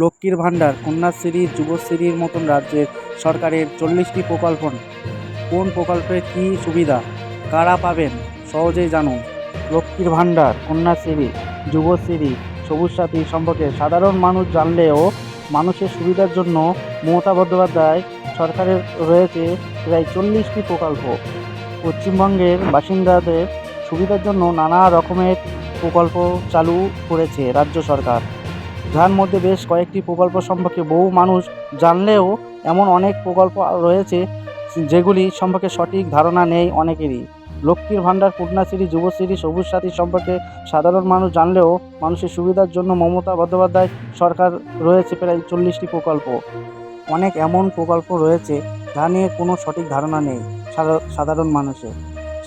লক্ষ্মীর ভাণ্ডার কন্যাশ্রী, যুবশ্রীর মতন রাজ্যের সরকারের চল্লিশটি প্রকল্প কোন প্রকল্পে কী সুবিধা? কারা পাবেন? সহজেই জানুন। লক্ষ্মীর ভাণ্ডার, কন্যাশ্রী, যুবশ্রী, সবুজ সাথী সম্পর্কে সাধারণ মানুষ জানলেও মানুষের সুবিধার জন্য মমতা বন্দ্যোপাধ্যায় সরকারের রয়েছে প্রায় চল্লিশটি প্রকল্প। পশ্চিমবঙ্গের বাসিন্দাদের সুবিধার জন্য নানা রকমের প্রকল্প চালু করেছে রাজ্য সরকার। যার মধ্যে বেশ কয়েকটি প্রকল্প সম্পর্কে বহু মানুষ জানলেও এমন অনেক প্রকল্প রয়েছে যেগুলি সম্পর্কে সঠিক ধারণা নেই অনেকেরই। লক্ষ্মীর ভাণ্ডার, কন্যাশ্রী, যুবশ্রী, সবুজ সাথী সম্পর্কে সাধারণ মানুষ জানলেও মানুষের সুবিধার জন্য মমতা বন্দ্যোপাধ্যায় সরকার রয়েছে প্রায় চল্লিশটি প্রকল্প। অনেক এমন প্রকল্প রয়েছে যা নিয়ে কোনো সঠিক ধারণা নেই সাধা- সাধারণ মানুষের।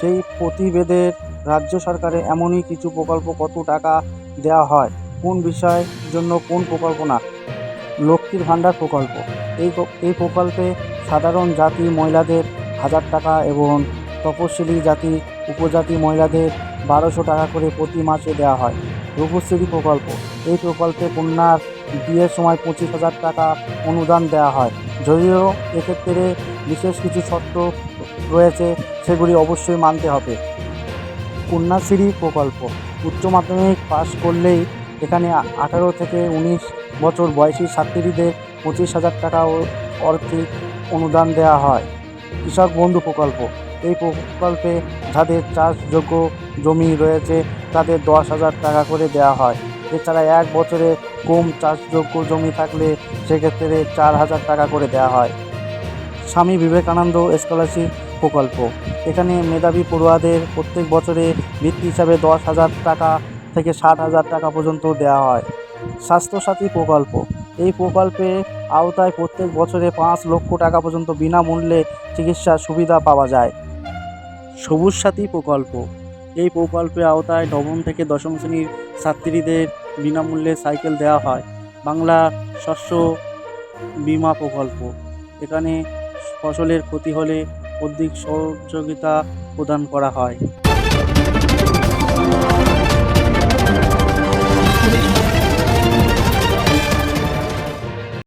সেই প্রতিবেদের রাজ্য সরকারে এমনই কিছু প্রকল্প কত টাকা দেওয়া হয় কোন বিষয়ের জন্য কোন প্রকল্প না? লক্ষ্মীর ভাণ্ডার প্রকল্প। এই এই প্রকল্পে সাধারণ জাতি মহিলাদের হাজার টাকা এবং তপশিলি জাতি, উপজাতি মহিলাদের বারোশো টাকা করে প্রতি মাসে দেওয়া হয়। রূপশ্রী প্রকল্প। এই প্রকল্পে কন্যার বিয়ের সময় পঁচিশ হাজার টাকা অনুদান দেওয়া হয়। যদিও এক্ষেত্রে বিশেষ কিছু শর্ত রয়েছে, সেগুলি অবশ্যই মানতে হবে। কন্যাশ্রী প্রকল্প। উচ্চ মাধ্যমিক পাশ করলেই এখানে আঠারো থেকে উনিশ বছর বয়সী ছাত্রীদের পঁচিশ হাজার টাকা আর্থিক অনুদান দেওয়া হয়। কৃষক বন্ধু প্রকল্প। এই প্রকল্পে যাদের চাষযোগ্য জমি রয়েছে, তাদের দশ হাজার টাকা করে দেওয়া হয়। এছাড়া এক বছরে কম চাষযোগ্য জমি থাকলে সেক্ষেত্রে চার হাজার টাকা করে দেওয়া হয়। স্বামী বিবেকানন্দ স্কলারশিপ প্রকল্প। এখানে মেধাবী পড়ুয়াদের প্রত্যেক বছরে বৃত্তি হিসাবে দশ হাজার টাকা থেকে ষাট হাজার টাকা পর্যন্ত দেওয়া হয়। স্বাস্থ্যসাথী প্রকল্প। এই প্রকল্পে আওতায় প্রত্যেক বছরে পাঁচ লক্ষ টাকা পর্যন্ত বিনামূল্যে চিকিৎসার সুবিধা পাওয়া যায়। সবুজ সাথী প্রকল্প। এই প্রকল্পে আওতায় নবম থেকে দশম শ্রেণির ছাত্রীদের বিনামূল্যে সাইকেল দেওয়া হয়। বাংলা শস্য বিমা প্রকল্প। এখানে ফসলের ক্ষতি হলে অধিক সহযোগিতা প্রদান করা হয়।